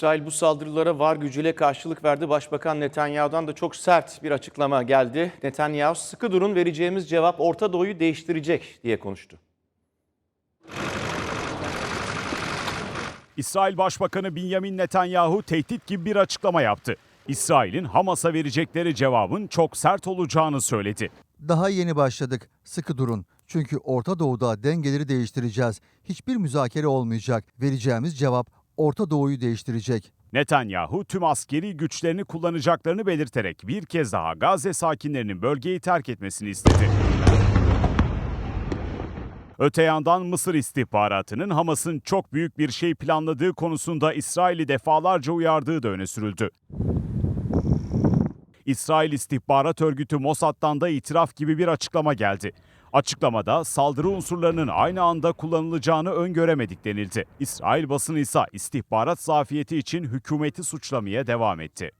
İsrail bu saldırılara var gücüyle karşılık verdi. Başbakan Netanyahu'dan da çok sert bir açıklama geldi. Netanyahu sıkı durun vereceğimiz cevap Orta Doğu'yu değiştirecek diye konuştu. İsrail Başbakanı Benjamin Netanyahu tehdit gibi bir açıklama yaptı. İsrail'in Hamas'a verecekleri cevabın çok sert olacağını söyledi. Daha yeni başladık. Sıkı durun. Çünkü Orta Doğu'da dengeleri değiştireceğiz. Hiçbir müzakere olmayacak. Vereceğimiz cevap Orta Doğu'yu değiştirecek. Netanyahu tüm askeri güçlerini kullanacaklarını belirterek bir kez daha Gazze sakinlerinin bölgeyi terk etmesini istedi. Öte yandan Mısır istihbaratının Hamas'ın çok büyük bir şey planladığı konusunda İsrail'i defalarca uyardığı da öne sürüldü. İsrail İstihbarat Örgütü Mossad'dan da itiraf gibi bir açıklama geldi. Açıklamada saldırı unsurlarının aynı anda kullanılacağını öngöremedik denildi. İsrail basını ise istihbarat zafiyeti için hükümeti suçlamaya devam etti.